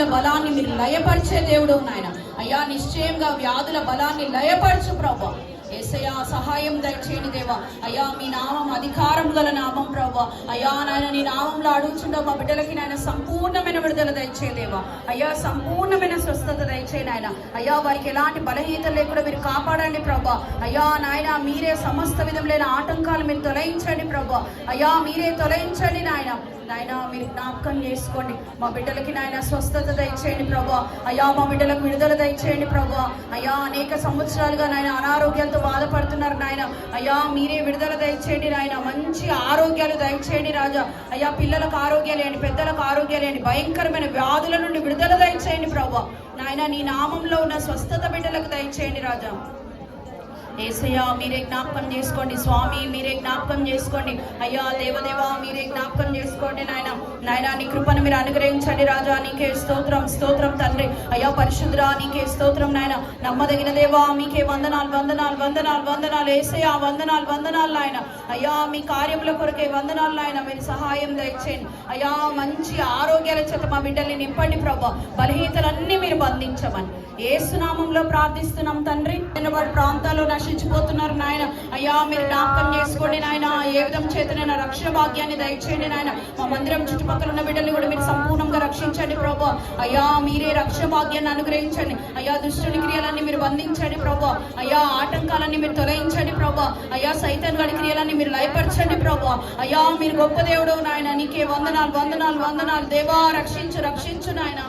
వ్యాధుల బలాన్ని మీరు లయపరిచే దేవుడు నాయన. అయ్యా నిశ్చయంగా వ్యాధుల బలాన్ని లయపరచు ప్రభా. ఏసయ్యా సహాయం దయచేయండి దేవా. అయ్యా మీ నామం అధికారం గల నామం ప్రభా. అయ్యా నాయన నీ నామంలో అడుగుచుండో మా బిడ్డలకి నాయన సంపూర్ణమైన విడుదల దయచేయదేవా అయ్యా సంపూర్ణమైన స్వస్థత దయచేయండి ఆయన అయ్యా వారికి ఎలాంటి బలహీనత లేకుండా మీరు కాపాడండి ప్రభా. అయ్యా నాయన మీరే సమస్త విధములైన ఆటంకాలు మీరు తొలగించండి ప్రభా. అయ్యా మీరే తొలగించండి నాయన. నాయన మీరు జ్ఞాపకం చేసుకోండి. మా బిడ్డలకి నాయన స్వస్థత దయచేయండి ప్రభా. అయ్యా మా బిడ్డలకు విడుదల దయచేయండి ప్రభా. అయ్యా అనేక సంవత్సరాలుగా నాయన అనారోగ్యాలతో బాధపడుతున్నారు నాయన. అయ్యా మీరే విడుదల దయచేయండి నాయన. మంచి ఆరోగ్యాలు దయచేయండి రాజా. అయ్యా పిల్లలకు ఆరోగ్యాలు ఏంటి పెద్దలకు ఆరోగ్యాలు ఏంటి భయంకరమైన వ్యాధుల నుండి విడుదల దయచేయండి ప్రభా. నాయన నీ నామంలో ఉన్న స్వస్థత బిడ్డలకు దయచేయండి రాజా. ఏసయ్యా మీరే జ్ఞాపకం చేసుకోండి. స్వామి మీరే జ్ఞాపకం చేసుకోండి. అయ్యా దేవదేవా మీరే జ్ఞాపకం చేసుకోండి నాయన. నాయన నీ కృపను మీరు అనుగ్రహించండి. రాజా నీకే స్తోత్రం స్తోత్రం తండ్రి. అయ్యా పరిశుద్ధురా నీకే స్తోత్రం నాయన. నమ్మదగిన దేవా మీకే వందనాలు వందనాలు వందనాలు వందనాలు. ఏసయ్యా వందనాలు వందనాలు నాయన. అయ్యా మీ కార్యముల కొరకే వందనాలు నాయన. మీరు సహాయం దయచేయండి. అయ్యా మంచి వాక్యాల చేత మా బిడ్డల్ని నింపండి ప్రభా. బలహీనతలన్నీ మీరు బంధించమని. ఏసునామంలో ప్రార్థిస్తున్నాం తండ్రి. వాడి ప్రాంతాల్లో నశించిపోతున్నారు నాయన. అయ్యా మీరు జ్ఞాపకం చేసుకోండి నాయన. ఏ విధం చేతనైనా రక్షణ భాగ్యాన్ని దయచేయండి నాయన. మా మందిరం చుట్టుపక్కల ఉన్న బిడ్డల్ని కూడా మీరు సంపూర్ణంగా రక్షించండి ప్రభా. అయ్యా మీరే రక్షణ భాగ్యాన్ని అనుగ్రహించండి. అయ్యా దుష్టుని క్రియలన్నీ మీరు బంధించండి ప్రభా. అయ్యా ఆటంకాలన్నీ మీరు తొలగించండి ప్రభా. అయ్యా సైతం గడి క్రియలన్నీ మీరు లయపరచండి ప్రభా. అయ్యా మీరు గొప్ప దేవుడు నాయన. నీకే వందనాలు వందనాలు వందనాలు. దేవా రక్షించు రక్షించు నాయనా.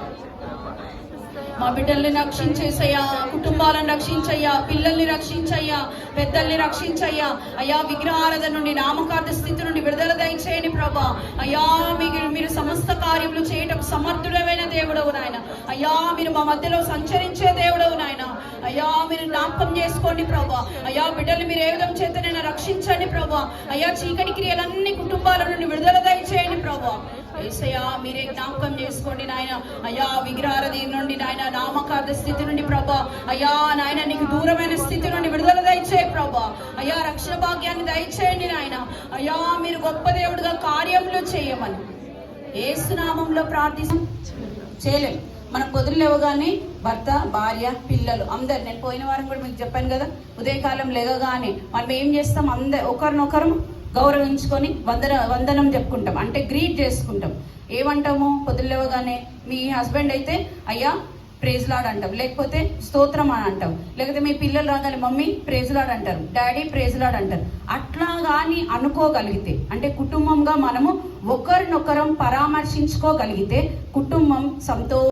మా బిడ్డల్ని రక్షించేసయ్యా కుటుంబాలను రక్షించయ్యా పిల్లల్ని రక్షించయ్యా పెద్దల్ని రక్షించయ్యా. అయ్యా విగ్రహారాధన నుండి నామకార్థ స్థితి నుండి విడుదల దయచేయండి ప్రభా. అయ్యా మీరు మీరు సమస్త కార్యములు చేయటం సమర్థుడమైన దేవుడవు నాయన. అయ్యా మీరు మా మధ్యలో సంచరించే దేవుడవు నాయన. అయ్యా మీరు జ్ఞాపకం చేసుకోండి ప్రభా. అయ్యా బిడ్డలు మీరు ఏ విధం చేతనైనా రక్షించండి ప్రభా. అయ్యా చీకటి క్రియలన్నీ కుటుంబాల నుండి విడుదల దయచేయండి ప్రభా. ఏసయ్యా మీరే జ్ఞాపకం చేసుకోండి నాయన. అయ్యా విగ్రహారధి నుండి నాయన నామకార్థ స్థితి నుండి ప్రభా. అయ్యా నాయన నీకు దూరమైన స్థితి నుండి విడుదల దయచేయి ప్రభా. అయ్యా రక్షణ భాగ్యాన్ని దయచేయండి నాయన. అయ్యా మీరు గొప్ప దేవుడుగా కార్యములు చేయమని. ఏసునామంలో ప్రార్థిస్తాం చేయలేం. మనం పొద్దున లేవగానే భర్త భార్య పిల్లలు అందరు నేను పోయిన వారం కూడా మీకు చెప్పాను కదా ఉదయకాలం లేవగానే మనం ఏం చేస్తాం? అందరు ఒకరినొకరు గౌరవించుకొని వందన వందనం చెప్పుకుంటాం. అంటే గ్రీట్ చేసుకుంటాం. ఏమంటాము? పొద్దులేవగానే మీ హస్బెండ్ అయితే అయ్యా ప్రేజ్లాడ్ అంటాం. లేకపోతే స్తోత్రం అని అంటాం. లేకపోతే మీ పిల్లలు రాగానే మమ్మీ ప్రేజ్లాడ్ అంటారు. డాడీ ప్రేజ్లాడ్ అంటారు. అట్లా కానీ అనుకోగలిగితే అంటే కుటుంబంగా మనము ఒకరినొకరం పరామర్శించుకోగలిగితే కుటుంబం సంతో